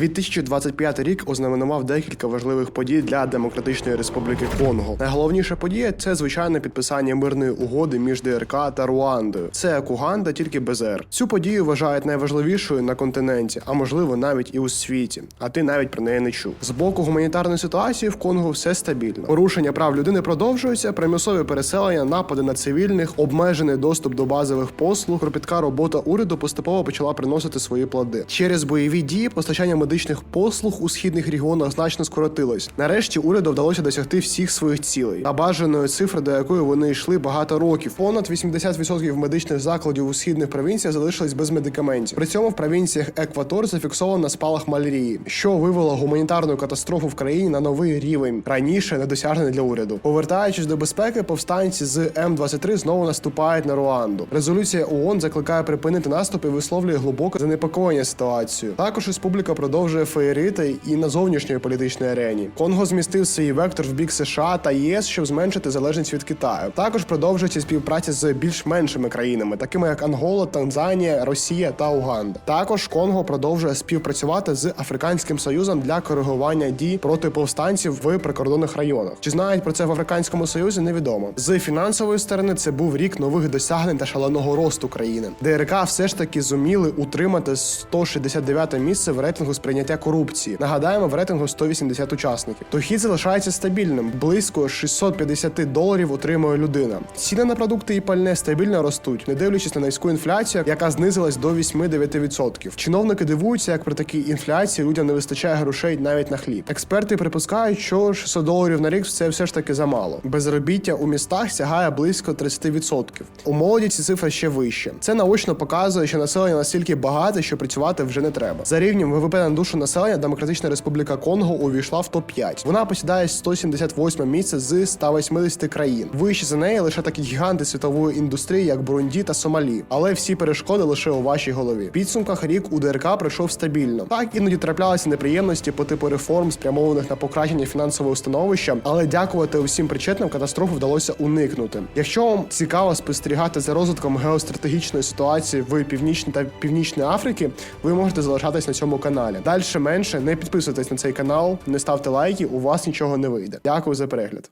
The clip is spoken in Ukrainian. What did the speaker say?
2025 рік ознаменував декілька важливих подій для Демократичної Республіки Конго. Найголовніша подія це звичайне підписання мирної угоди між ДРК та Руандою. Це як Уганда, тільки без Р. Цю подію вважають найважливішою на континенті, а можливо навіть і у світі. А ти навіть про неї не чув. З боку гуманітарної ситуації в Конго все стабільно. Порушення прав людини продовжуються, примусові переселення, напади на цивільних, обмежений доступ до базових послуг, кропітка робота уряду поступово почала приносити свої плоди. Через бойові дії постачання медичних послуг у східних регіонах значно скоротилось. Нарешті уряду вдалося досягти всіх своїх цілей та бажаної цифри, до якої вони йшли багато років. Понад 80% медичних закладів у східних провінціях залишились без медикаментів. При цьому в провінціях Екватор зафіксовано спалах малярії, що вивело гуманітарну катастрофу в країні на новий рівень, раніше недосяжний для уряду. Повертаючись до безпеки, повстанці з М23 знову наступають на Руанду. Резолюція ООН закликає припинити наступ і висловлює глибоке занепокоєння ситуацією. Також республіка продовжує феєрити і на зовнішньої політичної арені. Конго змістив свій вектор в бік США та ЄС, щоб зменшити залежність від Китаю. Також продовжується співпраця з більш меншими країнами, такими як Ангола, Танзанія, Росія та Уганда. Також Конго продовжує співпрацювати з Африканським Союзом для коригування дій проти повстанців в прикордонних районах. Чи знають про це в Африканському Союзі? Невідомо. З фінансової сторони це був рік нових досягнень та шаленого росту країни. ДРК все ж таки зуміли утримати 169 місце в рейтингу сприйняття корупції. Нагадаємо, в рейтингу 180 учасників. Дохід залишається стабільним. Близько 650 доларів отримує людина. Ціни на продукти і пальне стабільно ростуть, не дивлячись на низьку інфляцію, яка знизилась до 8-9%. Чиновники дивуються, як при такій інфляції людям не вистачає грошей навіть на хліб. Експерти припускають, що 600 доларів на рік це все ж таки замало. Безробіття у містах сягає близько 30%. У молоді ці цифри ще вище. Це наочно показує, що населення настільки багате, що працювати вже не треба. За рівнем ВВП на душу населення Демократична Республіка Конго увійшла в топ-5. Вона посідає 178 місце з 180 країн. Вище за неї лише такі гіганти світової індустрії, як Бурунді та Сомалі. Але всі перешкоди лише у вашій голові. В підсумках рік у ДРК пройшов стабільно. Так іноді траплялися неприємності по типу реформ, спрямованих на покращення фінансового становища, але дякувати усім причетним катастрофу вдалося уникнути. Якщо вам цікаво спостерігати за розвитком геостратегічної ситуації в північній та північній Африці, ви можете залишатись на цьому каналі. Далі менше не підписуйтесь на цей канал, не ставте лайки, у вас нічого не вийде. Дякую за перегляд.